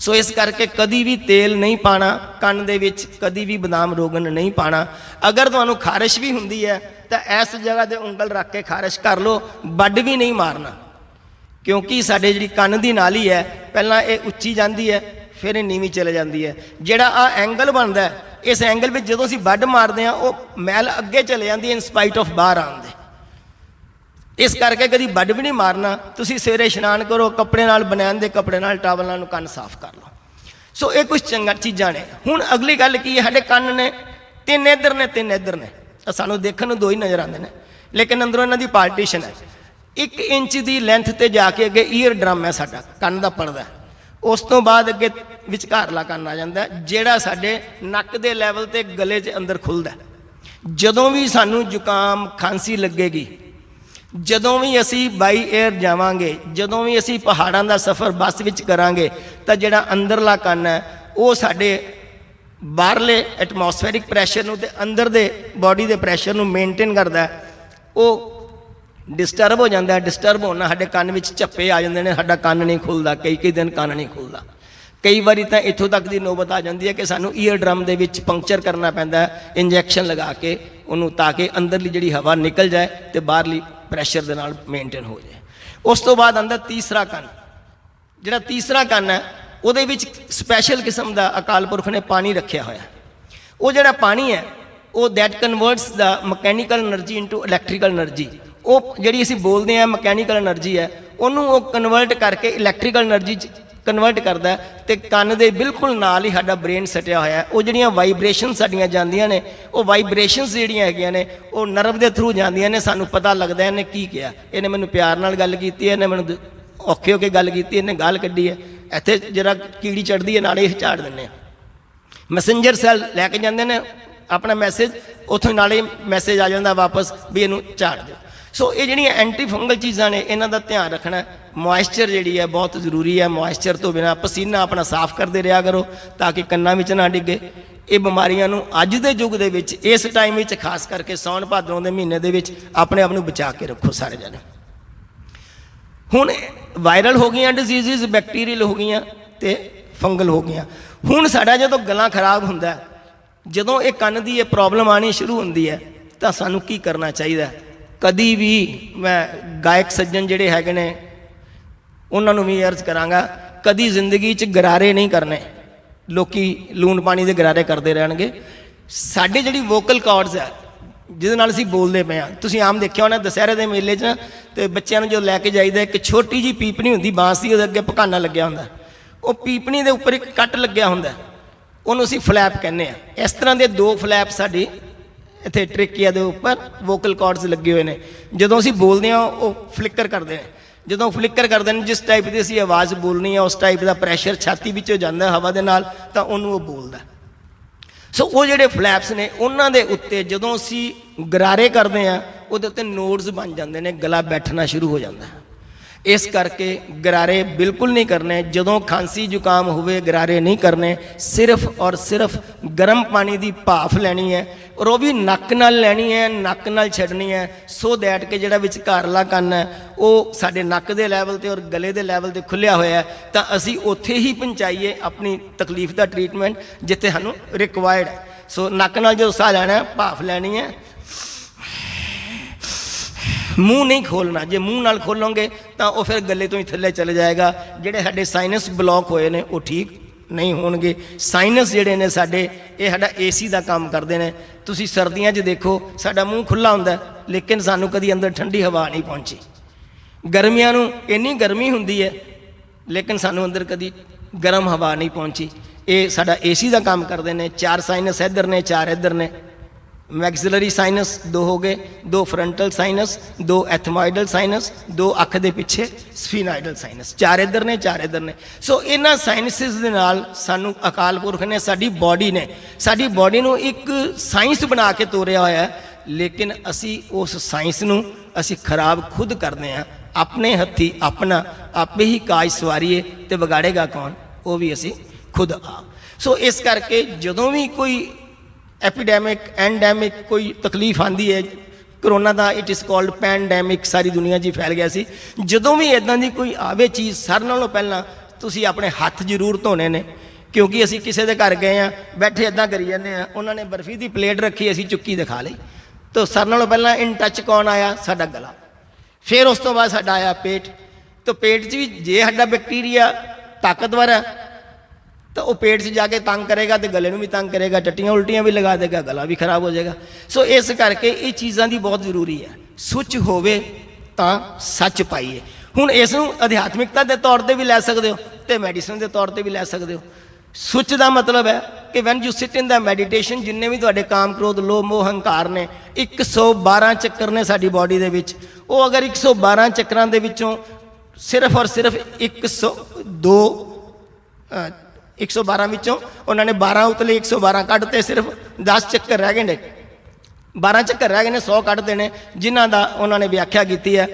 Speaker 1: ਸੋ ਇਸ ਕਰਕੇ ਕਦੀ ਵੀ ਤੇਲ ਨਹੀਂ ਪਾਣਾ ਕੰਨ ਦੇ ਵਿੱਚ ਕਦੀ ਵੀ ਬਦਾਮ ਰੋਗਨ ਨਹੀਂ ਪਾਣਾ। ਅਗਰ ਤੁਹਾਨੂੰ ਖਾਰਸ਼ ਵੀ ਹੁੰਦੀ ਹੈ ਤਾਂ ਇਸ ਜਗ੍ਹਾ ਤੇ ਉਂਗਲ ਰੱਖ ਕੇ ਖਾਰਸ਼ ਕਰ ਲਓ ਵੱਡ ਵੀ ਨਹੀਂ ਮਾਰਨਾ। ਕਿਉਂਕਿ ਸਾਡੇ ਜਿਹੜੀ ਕੰਨ ਦੀ ਨਾਲੀ ਹੈ ਪਹਿਲਾਂ ਇਹ ਉੱਚੀ ਜਾਂਦੀ ਹੈ ਫਿਰ ਇਹ ਨੀਵੀਂ ਚਲੇ ਜਾਂਦੀ ਹੈ। ਜਿਹੜਾ ਆ ਐਂਗਲ ਬਣਦਾ ਹੈ, ਇਸ ਐਂਗਲ ਵਿੱਚ ਜਦੋਂ ਅਸੀਂ ਵੱਡ ਮਾਰਦੇ ਆ ਉਹ ਮੈਲ ਅੱਗੇ ਚਲੇ ਜਾਂਦੀ ਹੈ ਇਨ ਸਪਾਈਟ ਆਫ ਬਾਹਰ ਆਉਣ ਦੇ। ਇਸ ਕਰਕੇ ਕਦੀ ਵੱਡ ਵੀ ਨਹੀਂ ਮਾਰਨਾ। ਤੁਸੀਂ ਸਵੇਰੇ ਇਸ਼ਨਾਨ ਕਰੋ, ਕੱਪੜੇ ਨਾਲ ਬਨੈਣ ਦੇ ਕੱਪੜੇ ਨਾਲ, ਟਾਵਲ ਨਾਲ ਕੰਨ ਸਾਫ਼ ਕਰ ਲਓ। ਸੋ ਇਹ ਕੁਝ ਚੰਗਾ ਚੀਜ਼ਾਂ ਨੇ। ਹੁਣ ਅਗਲੀ ਗੱਲ ਕੀ ਹੈ? ਸਾਡੇ ਕੰਨ ਨੇ, ਤਿੰਨ ਇੱਧਰ ਨੇ, ਤਿੰਨ ਇੱਧਰ ਨੇ। ਸਾਨੂੰ ਦੇਖਣ ਨੂੰ ਦੋ ਹੀ ਨਜ਼ਰ ਆਉਂਦੇ ਨੇ। ਲੇਕਿਨ ਅੰਦਰੋਂ ਇਹਨਾਂ ਦੀ ਪਾਰਟੀਸ਼ਨ ਹੈ। 1 ਇੰਚ ਦੀ ਲੈਂਥ ਤੇ ਜਾ ਕੇ ਅੱਗੇ ਈਅਰ ਡਰਮ ਹੈ ਸਾਡਾ। ਕੰਨ ਦਾ ਪਰਦਾ। ਉਸ ਤੋਂ ਬਾਅਦ ਅੱਗੇ ਵਿਚਕਾਰਲਾ ਕੰਨ ਆ ਜਾਂਦਾ ਜਿਹੜਾ ਸਾਡੇ ਨੱਕ ਦੇ ਲੈਵਲ ਤੇ ਗਲੇ 'ਚ ਅੰਦਰ ਖੁੱਲਦਾ ਜਦੋਂ ਵੀ ਸਾਨੂੰ ਜ਼ੁਕਾਮ, ਖਾਂਸੀ ਲੱਗੇਗੀ, ਜਦੋਂ ਵੀ ਅਸੀਂ ਬਾਈ 에ਅਰ ਜਾਵਾਂਗੇ, ਜਦੋਂ ਵੀ ਅਸੀਂ ਪਹਾੜਾਂ ਦਾ ਸਫ਼ਰ ਬੱਸ ਵਿੱਚ ਕਰਾਂਗੇ, ਤਾਂ ਜਿਹੜਾ ਅੰਦਰਲਾ ਕੰਨ ਹੈ, ਉਹ ਸਾਡੇ ਬਾਹਰਲੇ ਐਟਮੋਸਫੈਰਿਕ ਪ੍ਰੈਸ਼ਰ ਨੂੰ ਤੇ ਅੰਦਰ ਦੇ ਬਾਡੀ ਦੇ ਪ੍ਰੈਸ਼ਰ ਨੂੰ ਮੇਨਟੇਨ ਕਰਦਾ ਉਹ ਡਿਸਟਰਬ ਹੋ ਜਾਂਦਾ ਹੈ ਡਿਸਟਰਬ ਹੋਣਾ ਸਾਡੇ ਕੰਨ ਵਿੱਚ ਝੱਪੇ ਆ ਜਾਂਦੇ ਨੇ, ਸਾਡਾ ਕੰਨ ਨਹੀਂ ਖੁੱਲਦਾ, ਕਈ ਕਈ ਦਿਨ ਕੰਨ ਨਹੀਂ ਖੁੱਲਦਾ। ਕਈ ਵਾਰੀ ਤਾਂ ਇੱਥੋਂ ਤੱਕ ਦੀ ਨੋਬਤ ਆ ਜਾਂਦੀ ਹੈ ਕਿ ਸਾਨੂੰ ਈਅਰ ਡਰਮ ਦੇ ਵਿੱਚ ਪੰਕਚਰ ਕਰਨਾ ਪੈਂਦਾ ਹੈ ਇੰਜੈਕਸ਼ਨ ਲਗਾ ਕੇ ਉਹਨੂੰ ਤਾਂ ਕਿ ਅੰਦਰਲੀ ਜਿਹੜੀ ਹਵਾ ਨਿਕਲ ਜਾਏ ਤੇ ਬਾਹਰਲੀ ਪ੍ਰੈਸ਼ਰ ਦੇ ਨਾਲ ਮੇਨਟੇਨ ਹੋ ਜਾਏ। ਉਸ ਤੋਂ ਬਾਅਦ ਆਂਦਾ ਤੀਸਰਾ ਕੰਨ। ਜਿਹੜਾ ਤੀਸਰਾ ਕੰਨ ਹੈ, ਉਹਦੇ ਵਿੱਚ ਸਪੈਸ਼ਲ ਕਿਸਮ ਦਾ ਅਕਾਲ ਪੁਰਖ ਨੇ ਪਾਣੀ ਰੱਖਿਆ ਹੋਇਆ। ਉਹ ਜਿਹੜਾ ਪਾਣੀ ਹੈ, ਉਹ that converts the mechanical energy into electrical energy ਉਹ ਜਿਹੜੀ ਅਸੀਂ ਬੋਲਦੇ ਆ ਮਕੈਨੀਕਲ એનર્ਜੀ ਹੈ, ਉਹਨੂੰ ਉਹ ਕਨਵਰਟ ਕਰਕੇ ਇਲੈਕਟ੍ਰੀਕਲ એનર્ਜੀ ਚ ਕਨਵਰਟ ਕਰਦਾ ਤੇ ਕੰਨ ਦੇ ਬਿਲਕੁਲ ਨਾਲ ਹੀ ਸਾਡਾ ਬ੍ਰੇਨ ਸਟਿਆ ਹੋਇਆ ਉਹ ਜਿਹੜੀਆਂ ਵਾਈਬ੍ਰੇਸ਼ਨ ਸਾਡੀਆਂ ਜਾਂਦੀਆਂ ਨੇ, ਉਹ ਵਾਈਬ੍ਰੇਸ਼ਨਸ ਜਿਹੜੀਆਂ ਹੈਗੀਆਂ ਨੇ, ਉਹ ਨਰਵ ਦੇ ਥਰੂ ਜਾਂਦੀਆਂ ਨੇ, ਸਾਨੂੰ ਪਤਾ ਲੱਗਦਾ ਇਹਨੇ ਕੀ ਕਿਹਾ। ਇਹਨੇ ਮੈਨੂੰ ਪਿਆਰ ਨਾਲ ਗੱਲ ਕੀਤੀ ਹੈ, ਇਹਨੇ ਮੈਨੂੰ ਔਖੇ ਹੋ ਕੇ ਗੱਲ ਕੀਤੀ ਇਹਨੇ ਗਾਲ ਕੱਢੀ ਹੈ। ਇੱਥੇ ਜਿਹੜਾ ਕੀੜੀ ਚੜਦੀ ਹੈ, ਨਾਲੇ ਇਹ ਝਾੜ ਦਿੰਨੇ ਆ ਮੈਸੇਂਜਰ ਸੈੱਲ ਲੈ ਕੇ ਜਾਂਦੇ ਨੇ, ਆਪਣਾ ਮੈਸੇਜ ਉੱਥੋਂ ਨਾਲੇ ਮੈਸੇਜ ਆ ਜਾਂਦਾ ਵਾਪਸ ਵੀ ਇਹਨੂੰ ਝਾੜ ਦਿਓ। ਸੋ ਇਹ ਜਿਹੜੀਆਂ ਐਂਟੀ ਫੰਗਲ ਚੀਜ਼ਾਂ ਨੇ, ਇਹਨਾਂ ਦਾ ਧਿਆਨ ਰੱਖਣਾ ਮੋਇਸਚਰ ਜਿਹੜੀ ਹੈ, ਬਹੁਤ ਜ਼ਰੂਰੀ ਹੈ। ਮੋਇਸਚਰ ਤੋਂ ਬਿਨਾ ਪਸੀਨਾ ਆਪਣਾ ਸਾਫ਼ ਕਰਦੇ ਰਿਹਾ ਕਰੋ, ਤਾਂ ਕਿ ਕੰਨਾਂ ਵਿੱਚ ਨਾ ਡਿੱਗੇ। ਇਹ ਬਿਮਾਰੀਆਂ ਨੂੰ ਅੱਜ ਦੇ ਯੁੱਗ ਦੇ ਵਿੱਚ, ਇਸ ਟਾਈਮ ਵਿੱਚ ਖਾਸ ਕਰਕੇ ਸੌਣ ਭਾਦਰੋਂ ਦੇ ਮਹੀਨੇ ਦੇ ਵਿੱਚ, ਆਪਣੇ ਆਪ ਨੂੰ ਬਚਾ ਕੇ ਰੱਖੋ ਸਾਰੇ ਜਣੇ। ਹੁਣ ਵਾਇਰਲ ਹੋ ਗਈਆਂ ਡਿਜ਼ੀਜ਼ਸ ਬੈਕਟੀਰੀਅਲ ਹੋ ਗਈਆਂ ਤੇ ਫੰਗਲ ਹੋ ਗਈਆਂ। ਹੁਣ ਸਾਡਾ ਜਦੋਂ ਗਲਾ ਖਰਾਬ ਹੁੰਦਾ ਜਦੋਂ ਇਹ ਕੰਨ ਦੀ ਇਹ ਪ੍ਰੋਬਲਮ ਆਣੀ ਸ਼ੁਰੂ ਹੁੰਦੀ ਹੈ, ਤਾਂ ਸਾਨੂੰ ਕੀ ਕਰਨਾ ਚਾਹੀਦਾ ਹੈ? ਕਦੀ ਵੀ ਮੈਂ ਗਾਇਕ ਸੱਜਣ ਜਿਹੜੇ ਹੈਗੇ ਨੇ, ਉਹਨਾਂ ਨੂੰ ਵੀ ਅਰਜ਼ ਕਰਾਂਗਾ, ਕਦੀ ਜ਼ਿੰਦਗੀ 'ਚ ਗਰਾਰੇ ਨਹੀਂ ਕਰਨੇ। ਲੋਕੀ ਲੂਣ ਪਾਣੀ ਦੇ ਗਰਾਰੇ ਕਰਦੇ ਰਹਿਣਗੇ। ਸਾਡੇ ਜਿਹੜੀ ਵੋਕਲ ਕਾਰਡਸ ਹੈ ਜਿਹਦੇ ਨਾਲ ਅਸੀਂ ਬੋਲਦੇ ਪਏ ਆ। ਤੁਸੀਂ ਆਮ ਦੇਖਿਆ ਹੋਣਾ ਦੁਸਹਿਰੇ ਦੇ ਮੇਲੇ 'ਚ ਨਾ ਤੇ ਬੱਚਿਆਂ ਨੂੰ ਜੋ ਲੈ ਕੇ ਜਾਈਦਾ, ਇੱਕ ਛੋਟੀ ਜੀ ਪੀਪਣੀ ਹੁੰਦੀ, ਬਾਂਸ ਦੀ, ਉਹਦੇ ਅੱਗੇ ਪਕਾਨਾ ਲੱਗਿਆ ਹੁੰਦਾ। ਉਹ ਪੀਪਣੀ ਦੇ ਉੱਪਰ ਇੱਕ ਕੱਟ ਲੱਗਿਆ ਹੁੰਦਾ। ਉਹਨੂੰ ਅਸੀਂ ਫਲੈਪ ਕਹਿੰਦੇ ਆ। ਇਸ ਤਰ੍ਹਾਂ ਦੇ ਦੋ ਫਲੈਪ ਸਾਡੀ ਇੱਥੇ ਟ੍ਰੇਕੀਆ ਦੇ ਉੱਪਰ ਵੋਕਲ ਕਾਰਡਸ ਲੱਗੇ ਹੋਏ ਨੇ। ਜਦੋਂ ਅਸੀਂ ਬੋਲਦੇ ਆ ਉਹ ਫਲਿੱਕਰ ਕਰਦੇ ਨੇ। ਜਦੋਂ ਫਲਿੱਕਰ ਕਰਦੇ ਨੇ, ਜਿਸ ਟਾਈਪ ਦੀ ਅਸੀਂ ਆਵਾਜ਼ ਬੋਲਣੀ ਆ, ਉਸ ਟਾਈਪ ਦਾ ਪ੍ਰੈਸ਼ਰ ਛਾਤੀ ਵਿੱਚੋਂ ਜਾਂਦਾ ਹਵਾ ਦੇ ਨਾਲ, ਤਾਂ ਉਹਨੂੰ ਉਹ ਬੋਲਦਾ ਸੋ ਉਹ ਜਿਹੜੇ ਫਲੈਪਸ ਨੇ, ਉਹਨਾਂ ਦੇ ਉੱਤੇ ਜਦੋਂ ਅਸੀਂ ਗਰਾਰੇ ਕਰਦੇ ਆ ਉਹਦੇ ਉੱਤੇ ਨੋਡਸ ਬਣ ਜਾਂਦੇ ਨੇ, ਗਲਾ ਬੈਠਣਾ ਸ਼ੁਰੂ ਹੋ ਜਾਂਦਾ ਇਸ ਕਰਕੇ ਗਰਾਰੇ ਬਿਲਕੁਲ ਨਹੀਂ ਕਰਨੇ, ਜਦੋਂ ਖਾਂਸੀ ਜ਼ੁਕਾਮ ਹੋਵੇ, ਗਰਾਰੇ ਨਹੀਂ ਕਰਨੇ, ਸਿਰਫ ਔਰ ਸਿਰਫ ਗਰਮ ਪਾਣੀ ਦੀ ਭਾਫ ਲੈਣੀ ਹੈ ਔਰ ਉਹ ਵੀ ਨੱਕ ਨਾਲ ਲੈਣੀ ਹੈ, ਨੱਕ ਨਾਲ ਛੱਡਣੀ ਹੈ। ਸੋ ਦੈਟ ਕਿ ਜਿਹੜਾ ਵਿਚਕਾਰਲਾ ਕੰਨ ਹੈ, ਉਹ ਸਾਡੇ ਨੱਕ ਦੇ ਲੈਵਲ ਤੇ ਔਰ ਗਲੇ ਦੇ ਲੈਵਲ ਤੇ ਖੁੱਲਿਆ ਹੋਇਆ ਤਾਂ ਅਸੀਂ ਉੱਥੇ ਹੀ ਪਹੁੰਚਾਈਏ ਆਪਣੀ ਤਕਲੀਫ ਦਾ ਟ੍ਰੀਟਮੈਂਟ ਜਿੱਥੇ ਸਾਨੂੰ ਰਿਕੁਆਇਰਡ ਹੈ। ਸੋ ਨੱਕ ਨਾਲ ਜਦੋਂ ਸਾਹ ਲੈਣਾ ਹੈ, ਭਾਫ ਲੈਣੀ ਹੈ। ਮੂੰਹ ਨਹੀਂ ਖੋਲਣਾ ਜੇ ਮੂੰਹ ਨਾਲ ਖੋਲੋਗੇ ਤਾਂ ਉਹ ਫਿਰ ਗੱਲੇ ਤੋਂ ਹੀ ਥੱਲੇ ਚਲੇ ਜਾਏਗਾ। ਜਿਹੜੇ ਸਾਡੇ ਸਾਈਨਸ ਬਲੌਕ ਹੋਏ ਨੇ, ਉਹ ਠੀਕ ਨਹੀਂ ਹੋਣਗੇ। ਸਾਈਨਸ ਜਿਹੜੇ ਨੇ ਸਾਡੇ, ਇਹ ਸਾਡਾ ਏਸੀ ਦਾ ਕੰਮ ਕਰਦੇ ਨੇ। ਤੁਸੀਂ ਸਰਦੀਆਂ 'ਚ ਦੇਖੋ, ਸਾਡਾ ਮੂੰਹ ਖੁੱਲਾ ਹੁੰਦਾ ਲੇਕਿਨ ਸਾਨੂੰ ਕਦੀ ਅੰਦਰ ਠੰਡੀ ਹਵਾ ਨਹੀਂ ਪਹੁੰਚੀ। ਗਰਮੀਆਂ ਨੂੰ ਇੰਨੀ ਗਰਮੀ ਹੁੰਦੀ ਹੈ, ਲੇਕਿਨ ਸਾਨੂੰ ਅੰਦਰ ਕਦੀ ਗਰਮ ਹਵਾ ਨਹੀਂ ਪਹੁੰਚੀ। ਇਹ ਸਾਡਾ ਏਸੀ ਦਾ ਕੰਮ ਕਰਦੇ ਨੇ, ਚਾਰ ਸਾਈਨਸ ਇੱਧਰ ਨੇ, ਚਾਰ ਇੱਧਰ ਨੇ। ਮੈਕਸਿਲਰੀ ਸਾਈਨਸ ਦੋ ਹੋ ਗਏ, ਦੋ ਫਰੰਟਲ ਸਾਈਨਸ ਦੋ ਐਥਮੋਇਡਲ ਸਾਈਨਸ ਦੋ ਅੱਖ ਦੇ ਪਿੱਛੇ ਸਫੀਨਾਇਡਲ ਸਾਈਨਸ ਚਾਰ ਇੱਧਰ ਨੇ, ਚਾਰ ਇੱਧਰ ਨੇ। ਸੋ ਇਹਨਾਂ ਸਾਈਨਸਿਸ ਦੇ ਨਾਲ ਸਾਨੂੰ ਅਕਾਲ ਪੁਰਖ ਨੇ, ਸਾਡੀ ਬਾਡੀ ਨੇ, ਸਾਡੀ ਬਾਡੀ ਨੂੰ ਇੱਕ ਸਾਇੰਸ ਬਣਾ ਕੇ ਤੋਰਿਆ ਹੋਇਆ ਹੈ, ਲੇਕਿਨ ਅਸੀਂ ਉਸ ਸਾਇੰਸ ਨੂੰ ਅਸੀਂ ਖਰਾਬ ਖੁਦ ਕਰਦੇ ਹਾਂ। ਆਪਣੇ ਹੱਥੀ ਆਪਣਾ, ਆਪੇ ਹੀ ਕਾਜ ਸਵਾਰੀਏ ਤੇ ਵਿਗਾੜੇਗਾ ਕੌਣ? ਉਹ ਵੀ ਅਸੀਂ ਖੁਦ ਆ ਸੋ ਇਸ ਕਰਕੇ ਜਦੋਂ ਵੀ ਕੋਈ ਐਪੀਡੈਮਿਕ ਐਂਡੈਮਿਕ ਕੋਈ ਤਕਲੀਫ ਆਂਦੀ ਹੈ, ਕਰੋਨਾ ਦਾ ਇਟ ਇਜ਼ ਕਾਲਡ ਪੈਂਡੈਮਿਕ ਸਾਰੀ ਦੁਨੀਆ 'ਚ ਹੀ ਫੈਲ ਗਿਆ ਸੀ। ਜਦੋਂ ਵੀ ਇਦਾਂ ਦੀ ਕੋਈ ਆਵੇ ਚੀਜ਼ ਸਾਰਿਆਂ ਨਾਲੋਂ ਪਹਿਲਾਂ ਤੁਸੀਂ ਆਪਣੇ ਹੱਥ ਜ਼ਰੂਰ ਧੋਣੇ ਨੇ, ਕਿਉਂਕਿ ਅਸੀਂ ਕਿਸੇ ਦੇ ਘਰ ਗਏ ਆ ਬੈਠੇ ਇਦਾਂ ਕਰੀ ਜਾਂਦੇ ਆ ਉਹਨਾਂ ਨੇ ਬਰਫੀ ਦੀ ਪਲੇਟ ਰੱਖੀ, ਅਸੀਂ ਚੁੱਕੀ ਦਿਖਾ ਲਈ। ਤਾਂ ਸਾਰਿਆਂ ਨਾਲੋਂ ਪਹਿਲਾਂ ਇਨ ਟੱਚ ਕੌਣ ਆਇਆ? ਸਾਡਾ ਗਲਾ। ਫਿਰ ਉਸ ਤੋਂ ਬਾਅਦ ਸਾਡਾ ਆਇਆ ਪੇਟ। ਤਾਂ ਪੇਟ 'ਚ ਵੀ ਜੇ ਸਾਡਾ ਬੈਕਟੀਰੀਆ ਤਾਕਤਵਰ ਹੈ ਤਾਂ ਉਹ ਪੇਟ 'ਚ ਜਾ ਕੇ ਤੰਗ ਕਰੇਗਾ ਤੇ ਗਲੇ ਨੂੰ ਵੀ ਤੰਗ ਕਰੇਗਾ ਟੱਟੀਆਂ ਉਲਟੀਆਂ ਵੀ ਲਗਾ ਦੇਗਾ ਗਲਾ ਵੀ ਖਰਾਬ ਹੋ ਜਾਏਗਾ। ਸੋ ਇਸ ਕਰਕੇ ਇਹ ਚੀਜ਼ਾਂ ਦੀ ਬਹੁਤ ਜ਼ਰੂਰੀ ਹੈ। ਸੁੱਚ ਹੋਵੇ ਤਾਂ ਸੱਚ ਪਾਈਏ। ਹੁਣ ਇਸ ਨੂੰ ਅਧਿਆਤਮਿਕਤਾ ਦੇ ਤੌਰ ਤੇ ਵੀ ਲੈ ਸਕਦੇ ਹੋ ਤੇ ਮੈਡੀਸਨ ਦੇ ਤੌਰ ਤੇ ਵੀ ਲੈ ਸਕਦੇ ਹੋ। ਸੁੱਚ ਦਾ ਮਤਲਬ ਹੈ ਕਿ when you sit in the meditation ਜਿੰਨੇ ਵੀ ਤੁਹਾਡੇ ਕਾਮ ਕ੍ਰੋਧ ਲੋਭ ਮੋਹ ਹੰਕਾਰ ਨੇ 112 ਚੱਕਰ ਨੇ ਸਾਡੀ ਬਾਡੀ ਦੇ ਵਿੱਚ। ਉਹ ਅਗਰ 112 ਚੱਕਰਾਂ ਦੇ ਵਿੱਚੋਂ ਸਿਰਫ ਔਰ ਸਿਰਫ 102 ਅ, 112 ਵਿੱਚੋਂ ਉਹਨਾਂ ਨੇ 12 ਉਤਲੇ 112 ਕੱਢਤੇ ਸਿਰਫ 10 ਚੱਕਰ ਰਹਿ ਗਏ ਨੇ। 12 ਚੱਕਰ ਰਹਿ ਗਏ ਨੇ 100 ਕੱਢਦੇ ਨੇ, ਜਿਨ੍ਹਾਂ ਦਾ ਉਹਨਾਂ ਨੇ ਵਿਆਖਿਆ ਕੀਤੀ ਹੈ।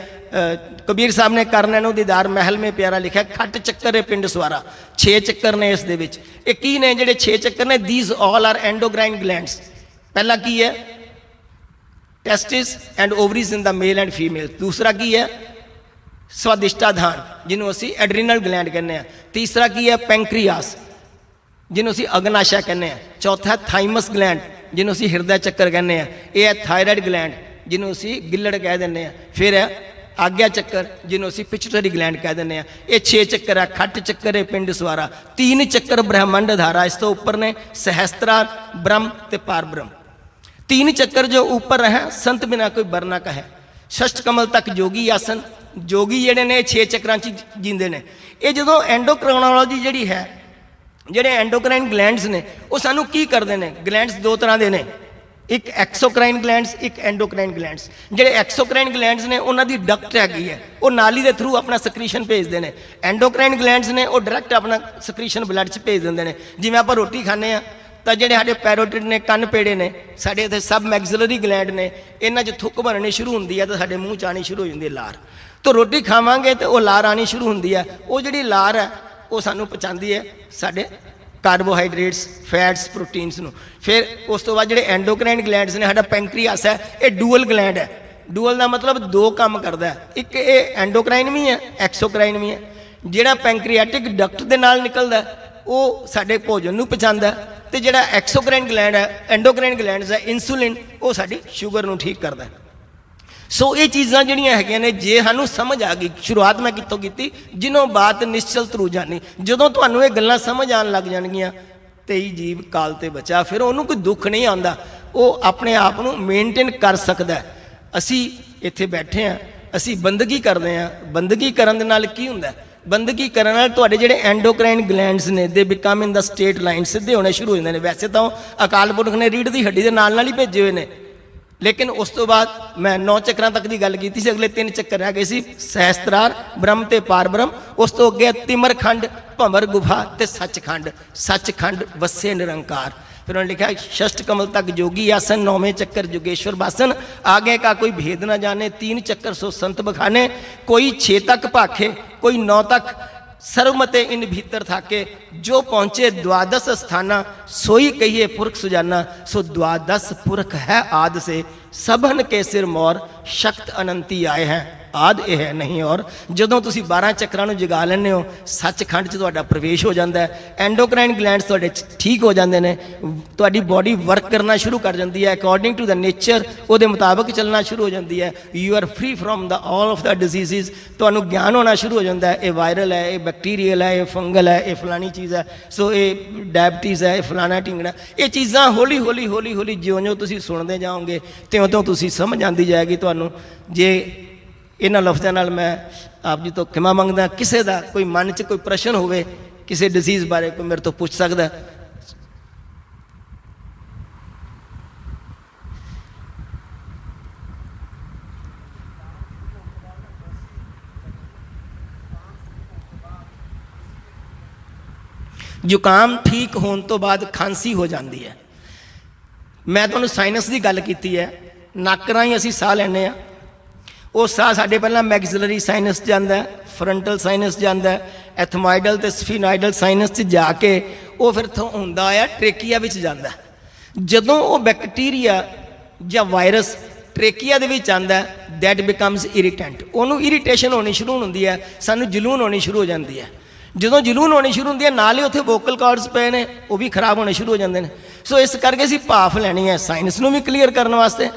Speaker 1: ਕਬੀਰ ਸਾਹਿਬ ਨੇ ਕਰਨੇ ਨੂੰ ਦੀਦਾਰ ਮਹਿਲ ਮੇ ਪਿਆਰਾ ਲਿਖਿਆ, ਖੱਟ ਚੱਕਰ ਹੈ ਪਿੰਡ ਸਵਾਰਾ 6 ਚੱਕਰ ਨੇ ਇਸ ਦੇ ਵਿੱਚ। ਇਹ ਕੀ ਨੇ ਜਿਹੜੇ 6 ਚੱਕਰ ਨੇ? These all are endocrine glands ਪਹਿਲਾ ਕੀ ਹੈ? Testis and ovaries in the male and female ਦੂਸਰਾ ਕੀ ਹੈ? ਸਵਾਦਿਸ਼ਟਾਧਾਨ, ਜਿਹਨੂੰ ਅਸੀਂ ਐਡਰੀਨਲ ਗਲੈਂਡ ਕਹਿੰਦੇ ਆ ਤੀਸਰਾ ਕੀ ਹੈ? ਪੈਂਕਰੀਆਸ ਜਿਹਨੂੰ ਅਸੀਂ ਅਗਨਾਸ਼ਾ ਕਹਿੰਦੇ ਆ ਚੌਥਾ ਥਾਈਮਸ ਗਲੈਂਡ, ਜਿਹਨੂੰ ਅਸੀਂ ਹਿਰਦਾ ਚੱਕਰ ਕਹਿੰਦੇ ਆ ਇਹ ਹੈ ਥਾਇਰਾਇਡ ਗਲੈਂਡ, ਜਿਹਨੂੰ ਅਸੀਂ ਗਿੱਲੜ ਕਹਿ ਦਿੰਦੇ ਆ ਫਿਰ ਹੈ ਆਗਿਆ ਚੱਕਰ, ਜਿਹਨੂੰ ਅਸੀਂ ਪਿਚਟਰੀ ਗਲੈਂਡ ਕਹਿ ਦਿੰਦੇ ਆ ਇਹ ਛੇ ਚੱਕਰ ਆ ਖੱਟ ਚੱਕਰ ਹੈ, ਪਿੰਡ ਸਵਾਰਾ। ਤਿੰਨ ਚੱਕਰ ਬ੍ਰਹਮੰਡ ਧਾਰਾ ਇਸ ਤੋਂ ਉੱਪਰ ਨੇ ਸਹਸਤਰਾਰ ਬ੍ਰਹਮ ਤੇ ਪਾਰ ਬ੍ਰਹਮ ਤਿੰਨ ਚੱਕਰ ਜੋ ਉੱਪਰ ਹੈ, ਸੰਤ ਬਿਨਾ ਕੋਈ ਵਰਨਾ ਕਹੈ। ਸ਼ਸ਼ਟ ਕਮਲ ਤੱਕ ਜੋਗੀ ਆਸਨ, ਜੋਗੀ ਜਿਹੜੇ ਨੇ ਛੇ ਚੱਕਰਾਂ 'ਚ ਜਿੰਦੇ ਨੇ। ਇਹ ਜਦੋਂ ਐਂਡੋਕ੍ਰੋਨੋਲੋਜੀ ਜਿਹੜੀ ਹੈ ਜਿਹੜੇ ਐਂਡੋਕ੍ਰਾਈਨ ਗਲੈਂਡਸ ਨੇ, ਉਹ ਸਾਨੂੰ ਕੀ ਕਰਦੇ ਨੇ? ਗਲੈਂਡਸ ਦੋ ਤਰ੍ਹਾਂ ਦੇ ਨੇ। ਇੱਕ ਐਕਸੋਕ੍ਰਾਈਨ ਗਲੈਂਡਸ ਇੱਕ ਐਂਡੋਕ੍ਰਾਈਨ ਗਲੈਂਡਸ ਜਿਹੜੇ ਐਕਸੋਕ੍ਰਾਈਨ ਗਲੈਂਡਸ ਨੇ, ਉਹਨਾਂ ਦੀ ਡਕਟ ਹੈਗੀ ਹੈ। ਉਹ ਨਾਲੀ ਦੇ ਥਰੂ ਆਪਣਾ ਸਕ੍ਰੀਸ਼ਨ ਭੇਜਦੇ ਨੇ। ਐਂਡੋਕ੍ਰਾਈਨ ਗਲੈਂਡਸ ਨੇ, ਉਹ ਡਾਇਰੈਕਟ ਆਪਣਾ ਸਕ੍ਰੀਸ਼ਨ ਬਲੱਡ 'ਚ ਭੇਜ ਦਿੰਦੇ ਨੇ। ਜਿਵੇਂ ਆਪਾਂ ਰੋਟੀ ਖਾਂਦੇ ਆ ਤਾਂ ਜਿਹੜੇ ਸਾਡੇ ਪੈਰੋਟਿਡ ਨੇ, ਕੰਨ ਪੇੜੇ ਨੇ, ਸਾਡੇ ਇੱਥੇ ਸਬ ਮੈਗਜ਼ਲਰੀ ਗਲੈਂਡ ਨੇ, ਇਹਨਾਂ 'ਚ ਥੁੱਕ ਬਣਨੀ ਸ਼ੁਰੂ ਹੁੰਦੀ ਹੈ, ਤਾਂ ਸਾਡੇ ਮੂੰਹ 'ਚ ਆਣੀ ਸ਼ੁਰੂ ਹੋ ਜਾਂਦੀ ਹੈ ਲਾਰ। ਤਾਂ ਰੋਟੀ ਖਾਵਾਂਗੇ, ਤੇ ਉਹ ਲਾਰ ਆਣੀ ਸ਼ੁਰੂ ਹੁੰਦੀ ਹੈ। ਉਹ ਜਿਹੜੀ ਲਾਰ ਹੈ ਉਹ ਸਾਨੂੰ ਪਹੁੰਚਾਉਂਦੀ ਹੈ ਸਾਡੇ ਕਾਰਬੋਹਾਈਡਰੇਟਸ, ਫੈਟਸ, ਪ੍ਰੋਟੀਨਸ ਨੂੰ। ਫਿਰ ਉਸ ਤੋਂ ਬਾਅਦ ਜਿਹੜੇ ਐਂਡੋਕ੍ਰਾਈਨ ਗਲੈਂਡਸ ਨੇ, ਸਾਡਾ ਪੈਂਕਰੀਆਸ ਹੈ, ਇਹ ਡੂਅਲ ਗਲੈਂਡ ਹੈ। ਡੂਅਲ ਦਾ ਮਤਲਬ ਦੋ ਕੰਮ ਕਰਦਾ ਹੈ। ਇੱਕ ਇਹ ਐਂਡੋਕ੍ਰਾਈਨ ਵੀ ਹੈ, ਐਕਸੋਕ੍ਰਾਈਨ ਵੀ ਹੈ। ਜਿਹੜਾ ਪੈਂਕਰੀਆਟਿਕ ਡਕਟ ਦੇ ਨਾਲ ਨਿਕਲਦਾ ਉਹ ਸਾਡੇ ਭੋਜਨ ਨੂੰ ਪਚਾਉਂਦਾ ਹੈ। ਤੇ ਜਿਹੜਾ ਐਕਸੋਕ੍ਰਾਈਨ ਗਲੈਂਡ ਹੈ, ਐਂਡੋਕ੍ਰਾਈਨ ਗਲੈਂਡਸ ਹੈ, ਇਨਸੂਲਿਨ, ਉਹ ਸਾਡੀ ਸ਼ੂਗਰ ਨੂੰ ਠੀਕ ਕਰਦਾ ਸੋ ਇਹ ਚੀਜ਼ਾਂ ਜਿਹੜੀਆਂ ਹੈਗੀਆਂ ਨੇ, ਜੇ ਸਾਨੂੰ ਸਮਝ ਆ ਗਈ, ਸ਼ੁਰੂਆਤ ਮੈਂ ਕਿੱਥੋਂ ਕੀਤੀ? ਜਿਨੋਂ ਬਾਤ ਨਿਸ਼ਚਲ ਤਰੂ ਜਾਣੀ। ਜਦੋਂ ਤੁਹਾਨੂੰ ਇਹ ਗੱਲਾਂ ਸਮਝ ਆਉਣ ਲੱਗ ਜਾਣਗੀਆਂ, ਤੇਈ ਜੀਵ ਕਾਲ ਤੇ ਬਚਾ, ਫਿਰ ਉਹਨੂੰ ਕੋਈ ਦੁੱਖ ਨਹੀਂ ਆਉਂਦਾ। ਉਹ ਆਪਣੇ ਆਪ ਨੂੰ ਮੇਨਟੇਨ ਕਰ ਸਕਦਾ ਅਸੀਂ ਇੱਥੇ ਬੈਠੇ ਆ ਅਸੀਂ ਬੰਦਗੀ ਕਰਦੇ ਆ ਬੰਦਗੀ ਕਰਨ ਦੇ ਨਾਲ ਕੀ ਹੁੰਦਾ ਬੰਦਗੀ ਕਰਨ ਨਾਲ ਤੁਹਾਡੇ ਜਿਹੜੇ ਐਂਡੋਕ੍ਰਾਈਨ ਗਲੈਂਡਸ ਨੇ, they become in the state line ਸਿੱਧੇ ਹੋਣੇ ਸ਼ੁਰੂ ਹੋ ਜਾਂਦੇ ਨੇ। ਵੈਸੇ ਤਾਂ ਉਹ ਅਕਾਲ ਪੁਰਖ ਨੇ ਰੀੜ ਦੀ ਹੱਡੀ ਦੇ ਨਾਲ ਨਾਲ ਹੀ ਭੇਜੇ ਹੋਏ ਨੇ। ਲੇਕਿਨ ਉਸ ਤੋਂ ਬਾਅਦ ਮੈਂ ਨੌ ਚੱਕਰਾਂ ਤੱਕ ਦੀ ਗੱਲ ਕੀਤੀ ਸੀ, ਅਗਲੇ ਤਿੰਨ ਚੱਕਰ ਰਹਿ ਗਏ ਸੀ, ਸਹਸਤਰਾਰ, ਬ੍ਰਹਮ ਤੇ ਪਾਰਬ੍ਰਹਮ, ਉਸ ਤੋਂ ਅੱਗੇ ਤਿਮਰਖੰਡ, ਭੰਵਰ ਗੁਫਾ ਤੇ ਸੱਚਖੰਡ ਸੱਚਖੰਡ ਵਸੇ ਨਿਰੰਕਾਰ। ਫਿਰ ਉਹਨੇ ਲਿਖਿਆ, ਸ਼ਸ਼ਟ ਕਮਲ ਤੱਕ ਜੋਗੀ ਆਸਨ, ਨੌਵੇਂ ਚੱਕਰ ਜੁਗੇਸ਼ਵਰ ਬਾਸਨ। ਆਗੇ ਕਾ ਕੋਈ ਭੇਦ ਨਾ ਜਾਣੇ तीन ਚੱਕਰ ਸੋ ਸੰਤ ਬਖਾਨੇ, ਕੋਈ 6 ਤੱਕ ਭਾਖੇ, ਕੋਈ 9 ਤੱਕ सर्वमते इन भीतर था के जो पहुँचे द्वादश स्थाना, सोई कहिए पुरख सुजाना, सो द्वादश पुरख है आद से, सबन के सिर मोर शक्त अनंती आए हैं। ਆਦ ਇਹ ਹੈ ਨਹੀਂ। ਔਰ ਜਦੋਂ ਤੁਸੀਂ 12 ਚੱਕਰਾਂ ਨੂੰ ਜਗਾ ਲੈਂਦੇ ਹੋ, ਸੱਚਖੰਡ 'ਚ ਤੁਹਾਡਾ ਪ੍ਰਵੇਸ਼ ਹੋ ਜਾਂਦਾ ਹੈ। ਐਂਡੋਕ੍ਰਾਈਨ ਗਲੈਂਡਸ ਤੁਹਾਡੇ 'ਚ ਠੀਕ ਹੋ ਜਾਂਦੇ ਨੇ। ਤੁਹਾਡੀ ਬਾਡੀ ਵਰਕ ਕਰਨਾ ਸ਼ੁਰੂ ਕਰ ਜਾਂਦੀ ਹੈ। ਅਕੋਰਡਿੰਗ ਟੂ ਦਾ ਨੇਚਰ ਉਹਦੇ ਮੁਤਾਬਕ ਚੱਲਣਾ ਸ਼ੁਰੂ ਹੋ ਜਾਂਦੀ ਹੈ। You are free from the all of the diseases ਤੁਹਾਨੂੰ ਗਿਆਨ ਹੋਣਾ ਸ਼ੁਰੂ ਹੋ ਜਾਂਦਾ ਹੈ। ਇਹ ਵਾਇਰਲ ਹੈ, ਇਹ ਬੈਕਟੀਰੀਅਲ ਹੈ, ਇਹ ਫੰਗਲ ਹੈ, ਇਹ ਫਲਾਣੀ ਚੀਜ਼ ਹੈ। ਸੋ ਇਹ ਡਾਇਬਟੀਜ਼ ਹੈ, ਇਹ ਫਲਾਣਾ ਢਿੰਗਣਾ। ਇਹ ਚੀਜ਼ਾਂ ਹੌਲੀ ਹੌਲੀ ਹੌਲੀ ਹੌਲੀ ਜਿਉਂ-ਜਿਉਂ ਤੁਸੀਂ ਸੁਣਦੇ ਜਾਓਗੇ, ਤਿਉਂ-ਤਿਉਂ ਤੁਸੀਂ ਸਮਝ ਆਉਂਦੀ ਜਾਏਗੀ ਤੁਹਾਨੂੰ। ਜੇ ਇਹਨਾਂ ਲਫ਼ਜ਼ਾਂ ਨਾਲ ਮੈਂ ਆਪ ਜੀ ਤੋਂ ਖਿਮਾ ਮੰਗਦਾ ਕਿਸੇ ਦਾ ਕੋਈ ਮਨ 'ਚ ਕੋਈ ਪ੍ਰਸ਼ਨ ਹੋਵੇ, ਕਿਸੇ ਡਿਜ਼ੀਜ਼ ਬਾਰੇ ਕੋਈ ਮੇਰੇ ਤੋਂ ਪੁੱਛ ਸਕਦਾ ਜ਼ੁਕਾਮ ਠੀਕ ਹੋਣ ਤੋਂ ਬਾਅਦ ਖਾਂਸੀ ਹੋ ਜਾਂਦੀ ਹੈ। ਮੈਂ ਤੁਹਾਨੂੰ ਸਾਇਨਸ ਦੀ ਗੱਲ ਕੀਤੀ ਹੈ। ਨੱਕ ਰਾਹੀਂ ਅਸੀਂ ਸਾਹ ਲੈਂਦੇ ਆ ਉਹ ਸਾਹ ਸਾਡੇ ਪਹਿਲਾਂ ਮੈਗਜ਼ਲਰੀ ਸਾਇਨਸ ਜਾਂਦਾ ਫਰੰਟਲ ਸਾਇਨਸ ਜਾਂਦਾ ਹੈ ਐਥਮਾਈਡਲ ਤੇ ਸਫੀਨਾਈਡਲ ਸਾਇਨਸ 'ਚ ਜਾ ਕੇ ਉਹ ਫਿਰ ਤੋਂ ਹੁੰਦਾ ਆ ਟ੍ਰੇਕੀਆ ਵਿੱਚ ਜਾਂਦਾ ਜਦੋਂ ਉਹ ਬੈਕਟੀਰੀਆ ਜਾਂ ਵਾਇਰਸ ਟ੍ਰੇਕੀਆ ਦੇ ਵਿੱਚ ਆਂਦਾ ਦੈਟ ਬਿਕਮਸ ਇਰੀਟੈਂਟ ਉਹਨੂੰ ਇਰੀਟੇਸ਼ਨ ਹੋਣੀ ਸ਼ੁਰੂ ਹੁੰਦੀ ਹੈ, ਸਾਨੂੰ ਜਲੂਨ ਹੋਣੀ ਸ਼ੁਰੂ ਹੋ ਜਾਂਦੀ ਹੈ। ਜਦੋਂ ਜਲੂਨ ਹੋਣੀ ਸ਼ੁਰੂ ਹੁੰਦੀ ਹੈ, ਨਾਲ ਹੀ ਉੱਥੇ ਵੋਕਲ ਕਾਰਡਸ ਪਏ ਨੇ, ਉਹ ਵੀ ਖਰਾਬ ਹੋਣੇ ਸ਼ੁਰੂ ਹੋ ਜਾਂਦੇ ਨੇ। ਸੋ ਇਸ ਕਰਕੇ ਅਸੀਂ ਭਾਫ ਲੈਣੀ ਹੈ ਸਾਇਨਸ ਨੂੰ ਵੀ ਕਲੀਅਰ ਕਰਨ ਵਾਸਤੇ।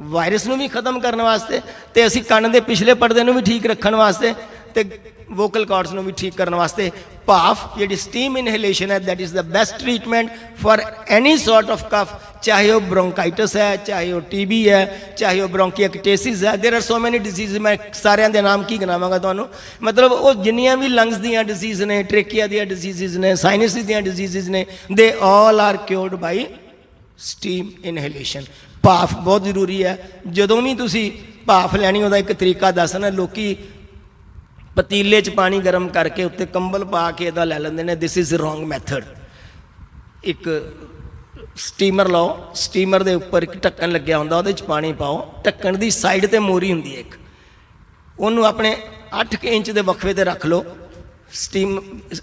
Speaker 1: ਵਾਇਰਸ ਨੂੰ ਵੀ ਖਤਮ ਕਰਨ ਵਾਸਤੇ ਤੇ ਅਸੀਂ ਕੰਨ ਦੇ ਪਿਛਲੇ ਪਰਦੇ ਨੂੰ ਵੀ ਠੀਕ ਰੱਖਣ ਵਾਸਤੇ ਤੇ ਵੋਕਲ ਕਾਰਡਸ ਨੂੰ ਵੀ ਠੀਕ ਕਰਨ ਵਾਸਤੇ ਭਾਫ, ਜਿਹੜੀ ਸਟੀਮ ਇਨਹੇਲੇਸ਼ਨ ਹੈ that is the best treatment for any sort of cough ਚਾਹੇ ਉਹ ਬ੍ਰੋਂਕਾਈਟਿਸ ਹੈ, ਚਾਹੇ ਉਹ ਟੀਬੀ ਹੈ, ਚਾਹੇ ਉਹ ਬ੍ਰੋਂਕੀਐਕਟੇਸਿਸ ਹੈ there are so many disease ਮੈਂ ਸਾਰਿਆਂ ਦੇ ਨਾਮ ਕੀ ਗਿਣਾਵਾਂਗਾ ਤੁਹਾਨੂੰ? ਮਤਲਬ ਉਹ ਜਿੰਨੀਆਂ ਵੀ ਲੰਗਸ ਦੀਆਂ ਡਿਜ਼ੀਜ਼ ਨੇ ਟ੍ਰੇਕੀਆ ਦੀਆਂ ਡਿਜ਼ੀਜ਼ਸ ਨੇ ਸਾਈਨਸਿਸ ਦੀਆਂ ਡਿਜ਼ੀਜ਼ਸ ਨੇ ਦੇ ਆਲ ਆਰ ਕਿਉਰਡ ਬਾਈ ਸਟੀਮ ਇਨਹੇਲੇਸ਼ਨ ਭਾਫ ਬਹੁਤ ਜ਼ਰੂਰੀ ਹੈ। ਜਦੋਂ ਵੀ ਤੁਸੀਂ ਭਾਫ ਲੈਣੀ, ਉਹਦਾ ਇੱਕ ਤਰੀਕਾ ਦੱਸਣਾ, ਲੋਕੀ ਪਤੀਲੇ 'ਚ ਪਾਣੀ ਗਰਮ ਕਰਕੇ ਉੱਤੇ ਕੰਬਲ ਪਾ ਕੇ ਇਹਦਾ ਲੈ ਲੈਂਦੇ ਨੇ। ਦਿਸ ਇਜ਼ ਰੋਂਗ ਮੈਥਡ ਇੱਕ ਸਟੀਮਰ ਲਓ ਸਟੀਮਰ ਦੇ ਉੱਪਰ ਇੱਕ ਢੱਕਣ ਲੱਗਿਆ ਹੁੰਦਾ, ਉਹਦੇ 'ਚ ਪਾਣੀ ਪਾਓ। ਢੱਕਣ ਦੀ ਸਾਈਡ ਤੇ ਮੋਰੀ ਹੁੰਦੀ ਹੈ ਇੱਕ। ਉਹਨੂੰ ਆਪਣੇ 8 ਇੰਚ ਦੇ ਵਕਫੇ ਤੇ ਰੱਖ ਲਓ। ਸਟੀਮ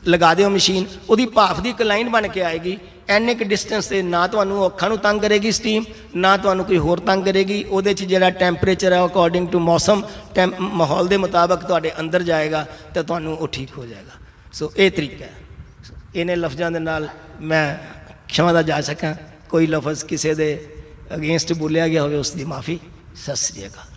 Speaker 1: ਲਗਾ ਦਿਓ ਮਸ਼ੀਨ। ਉਹਦੀ ਭਾਫ ਦੀ ਇੱਕ ਲਾਈਨ ਬਣ ਕੇ ਆਏਗੀ। ਐਨੇ ਕਿ ਡਿਸਟੈਂਸ ਤੇ ਨਾ ਤੁਹਾਨੂੰ ਅੱਖਾਂ ਨੂੰ ਤੰਗ ਕਰੇਗੀ ਸਟੀਮ ਨਾ ਤੁਹਾਨੂੰ ਕੋਈ ਹੋਰ ਤੰਗ ਕਰੇਗੀ, ਉਹਦੇ 'ਚ ਜਿਹੜਾ ਟੈਂਪਰੇਚਰ ਹੈ ਅਕੋਰਡਿੰਗ ਟੂ ਮੌਸਮ ਟੈਂਪ ਮਾਹੌਲ ਦੇ ਮੁਤਾਬਕ ਤੁਹਾਡੇ ਅੰਦਰ ਜਾਏਗਾ ਤਾਂ ਤੁਹਾਨੂੰ ਉਹ ਠੀਕ ਹੋ ਜਾਏਗਾ। ਸੋ ਇਹ ਤਰੀਕਾ ਹੈ। ਇਹਨੇ ਲਫ਼ਜ਼ਾਂ ਦੇ ਨਾਲ ਮੈਂ ਖਿਮਾ ਦਾ ਜਾ ਸਕਾਂ ਕੋਈ ਲਫ਼ਜ਼ ਕਿਸੇ ਦੇ ਅਗੇਂਸਟ ਬੋਲਿਆ ਗਿਆ ਹੋਵੇ, ਉਸ ਦੀ ਮਾਫੀ। ਸਤਿ ਸ੍ਰੀ ਅਕਾਲ।